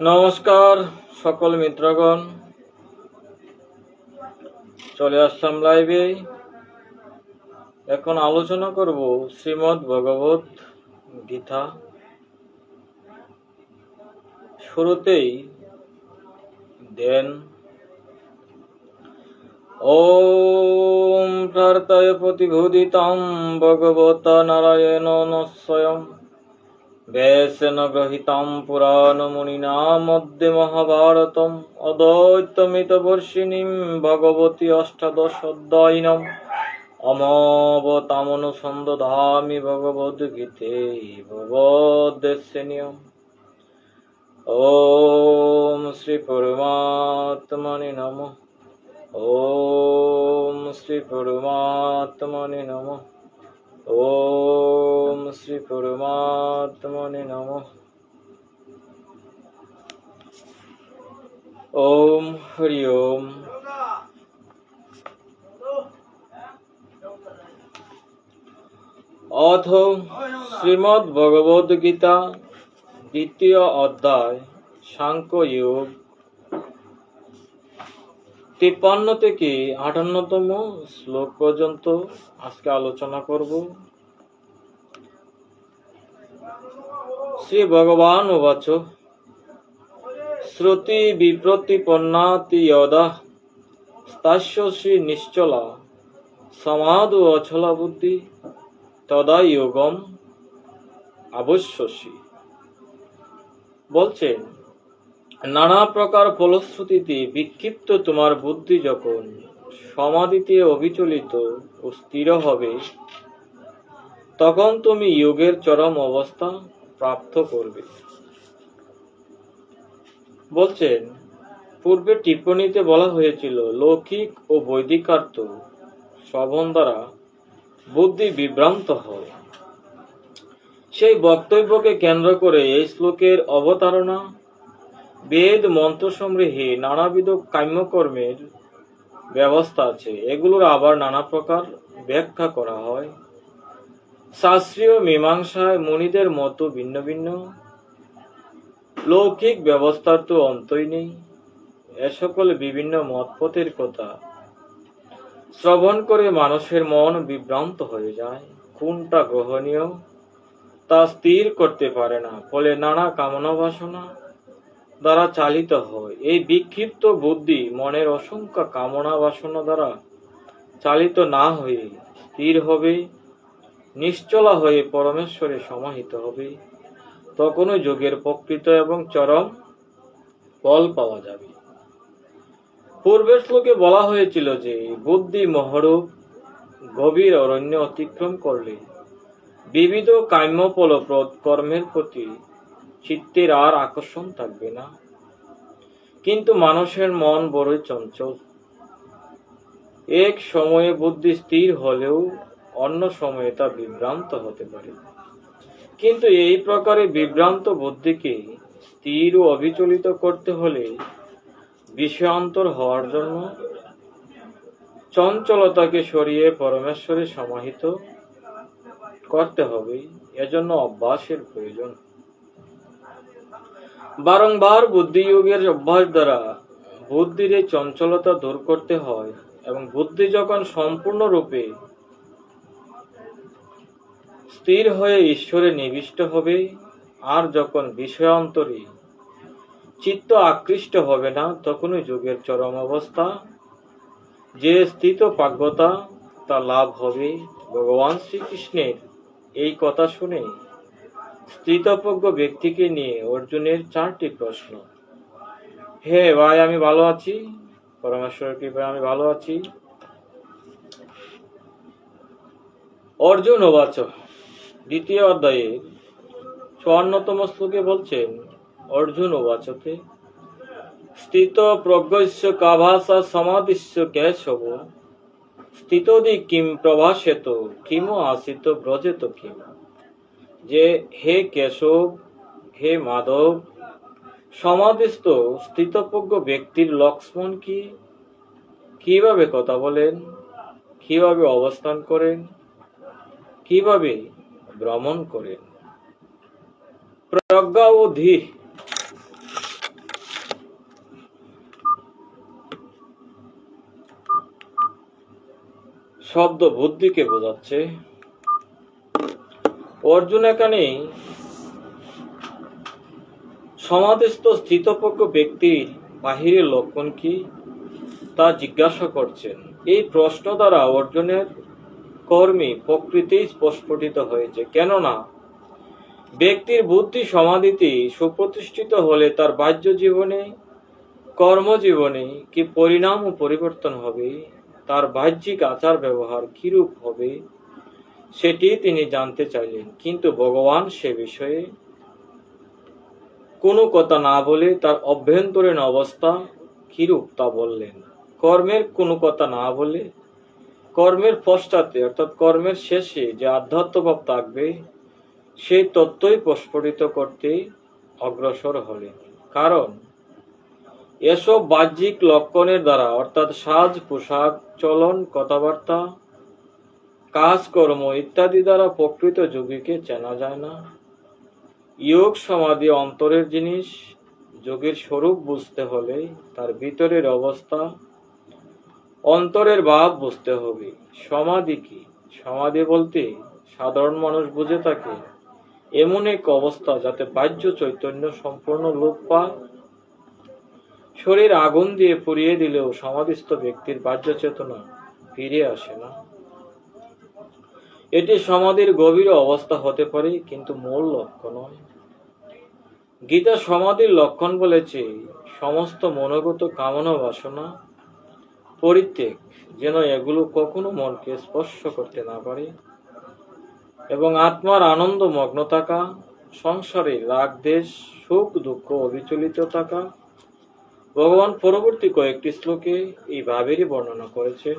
নমস্কার, সকল মিত্রগণ। চলে আসলাম লাইভে এখন আলোচনা করব শ্রীমদ ভগবত গীতা। শুরুতেই দেন, ওম প্রার্থয় প্রতিভূদিতাম ভগবতা নারায়ণ স্বয়ং ব্যাসেন গ্রহীতাম পুরাণমুনিনা মধ্যে মহাভারতম অদ্বৈতমিতবর্ষিণীম ভগবতী অষ্টাদশ অধ্যায়িনম। অমবতামনুসন্দধামি ভগবদ্গীতে ভগবদ্দেশনীয়ম। ওম শ্রী পরমাত্মনে নমঃ। ওম শ্রী পরমাত্মনে পরমাত্মনে নমঃ ওম হরি ওম অথ শ্রীমদ্ ভগবদ গীতা দ্বিতীয় অধ্যায় সাংখ্য যোগ তিপ্পান্ন থেকে আটান্নতম শ্লোক পর্যন্ত আজকে আলোচনা করব। শ্রী ভগবান উবাচ শ্রুতি বিপ্রতিপন্নাতি যদা স্তাস্য নিশ্চলা। সমাধু অচলা বুদ্ধি। তদা যোগম আবশ্যসী। বলছেন, নানা প্রকার ফলশ্রুতিতে বিক্ষিপ্ত তোমার বুদ্ধি যখন সমাধিতে অবিচলিত ও স্থির হবে, তখন তুমি যোগের চরম অবস্থা প্রাপ্ত করবে। বলছেন, পূর্বে টিপ্পণীতে বলা হয়েছিল, লৌকিক ও বৈদিকার্থ শ্রবণ দ্বারা বুদ্ধি বিভ্রান্ত হয়। সেই বক্তব্যকে কেন্দ্র করে এই শ্লোকের অবতারণা, বেদ, মন্ত্র সমৃহে নানাবিধ কাম্যকর্মের ব্যবস্থা আছে। এগুলোর আবার নানা প্রকার ব্যাখ্যা করা হয়। শাস্ত্রীয় মীমাংসায় মুনিদের মতো ভিন্ন ভিন্ন। লৌকিক ব্যবস্থার তো অন্তই নেই। এ সকল বিভিন্ন মতপথের কথা। শ্রবণ করে মানুষের মন বিভ্রান্ত হয়ে যায়। কোনটা গ্রহণীয়, তা স্থির করতে পারে না। ফলে নানা কামনা বাসনা দ্বারা চালিত হয়। এই বিক্ষিপ্ত বুদ্ধি মনের অসংখ্য কামনা বাসনা দ্বারা চালিত না হয়ে স্থির হবে। নিশ্চলা হয়ে পরমেশ্বরে সমাহিত হবে তখনই যোগের প্রকৃত এবং চরম ফল পাওয়া যাবে। পূর্বের শ্লোকে বলা হয়েছিল যে, বুদ্ধি মহরূপ গভীর অরণ্য অতিক্রম করলে বিবিধ কাম্য ফলপ্রদ কর্মের প্রতি চিত্তের আর আকর্ষণ থাকবে না। কিন্তু মানুষের মন বড়ই চঞ্চল। এক সময়ে বুদ্ধি স্থির হলেও অন্য সময়ে তা বিভ্রান্ত হতে পারে। কিন্তু এই প্রকারে বিভ্রান্ত বুদ্ধিকে স্থির ও অবিচলিত করতে হলে বিষয়ান্তর হওয়ার জন্য চঞ্চলতাকে সরিয়ে পরমেশ্বরে সমাহিত করতে হবে। এজন্য অভ্যাসের প্রয়োজন। বারংবার বুদ্ধিযোগের অভ্যাস দ্বারা বুদ্ধির এই চঞ্চলতা দূর করতে হয় এবং বুদ্ধি যখন সম্পূর্ণরূপে স্থির হয়ে ঈশ্বরে নিবিষ্ট হবে, আর যখন বিষয়ান্তরে চিত্ত আকৃষ্ট হবে না, তখনই যোগের চরম অবস্থা। যে স্থিত পাগ্যতা তা লাভ হবে। ভগবান শ্রীকৃষ্ণের এই কথা শুনে স্থিতপ্রজ্ঞ ব্যক্তিকে নিয়ে অর্জুনের চারটি প্রশ্ন। হে ভাই, আমি ভালো আছি? পরমেশ্বরের কৃপায় আমি ভালো আছি। অর্জুন অবাচ দ্বিতীয় অধ্যায়ে চুয়ান্নতম শ্লোকে বলছেন, অর্জুন অবাচতে স্থিত প্রজ্ঞস্য কাভাসা সমাধিস্য কেশব, স্থিতদি কিম প্রভাসেত, কিম আসিত ব্রজেত কিম। যে হে কেশব, হে মাধব, সমাধিস্থ স্থিতপ্রজ্ঞ ব্যক্তির লক্ষ্মণ কি? কীভাবে কথা বলেন? কীভাবে অবস্থান করেন? কীভাবে ভ্রমণ করেন। প্রজ্ঞা ও ধী শব্দ বুদ্ধিকে বোঝাচ্ছে। অর্জুন এখানে সমাধিস্থ স্থিতপক্ষ ব্যক্তির বাহিরের লক্ষণ কি তা জিজ্ঞাসা করছেন। এই প্রশ্ন দ্বারা অর্জুনের কর্মী প্রকৃতি স্পষ্টিত হয়েছে। কেননা, ব্যক্তির বুদ্ধি সমাধিতে সুপ্রতিষ্ঠিত হলে তার বাহ্য জীবনে, কর্মজীবনে কি পরিণাম ও পরিবর্তন হবে? তার বাহ্যিক আচার ব্যবহার কিরূপ হবে? সেটি তিনি জানতে চাইলেন। কিন্তু ভগবান সে বিষয়ে কোনো কথা না বলে তার অভ্যন্তরীণ অবস্থা কিরূপ তা বললেন। কর্মের কোনো কথা না বলে কর্মের পশ্চাতে, অর্থাৎ কর্মের শেষে যে আধ্যাত্মভাব থাকবে, সেই তত্ত্বই প্রস্ফুটিত করতে অগ্রসর হলে। কারণ, এসব বাহ্যিক লক্ষণের দ্বারা, অর্থাৎ সাজ, পোশাক, চলন, কথাবার্তা, কাজকর্ম ইত্যাদি দ্বারা প্রকৃত যোগীকে চেনা যায় না। যোগ সমাধি অন্তরের জিনিস, যোগের স্বরূপ বুঝতে হলে তার ভিতরের অবস্থা অন্তরের ভাব বুঝতে হবে। সমাধি কি? সমাধি বলতে সাধারণ মানুষ বুঝে থাকে। এমন এক অবস্থা যাতে বাহ্য চৈতন্য সম্পূর্ণ লোপ পায়। শরীর আগুন দিয়ে পুড়িয়ে দিলেও সমাধিস্থ ব্যক্তির বাহ্য চেতনা ফিরে আসে না। এটি সমাধির গভীর অবস্থা হতে পারে, কিন্তু মূল লক্ষ্য নয় গীতা সমাধির লক্ষণ বলেছে, সমস্ত মনোগত কামনা বাসনা পরিত্যাগ, যেন এগুলো কখনো মনকে স্পর্শ করতে না পারে। এবং আত্মার আনন্দ মগ্ন থাকা, সংসারে রাগ, দেশ, সুখ, দুঃখ, অবিচলিত থাকা। ভগবান পরবর্তী কয়েকটি শ্লোকে এই ভাবেরই বর্ণনা করেছেন।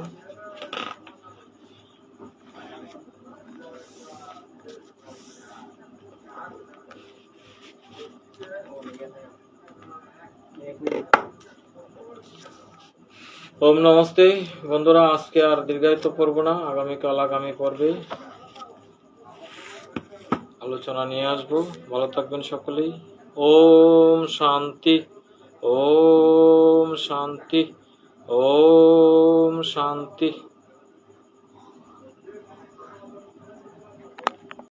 ওম নমস্তে। বন্ধুরা, আজকে আর দীর্ঘায়িত করব না। আগামীকাল আগামী পর্বে আলোচনা নিয়ে আসব। ভালো থাকবেন সকলেই। ওম শান্তি। ওম শান্তি। ওম শান্তি।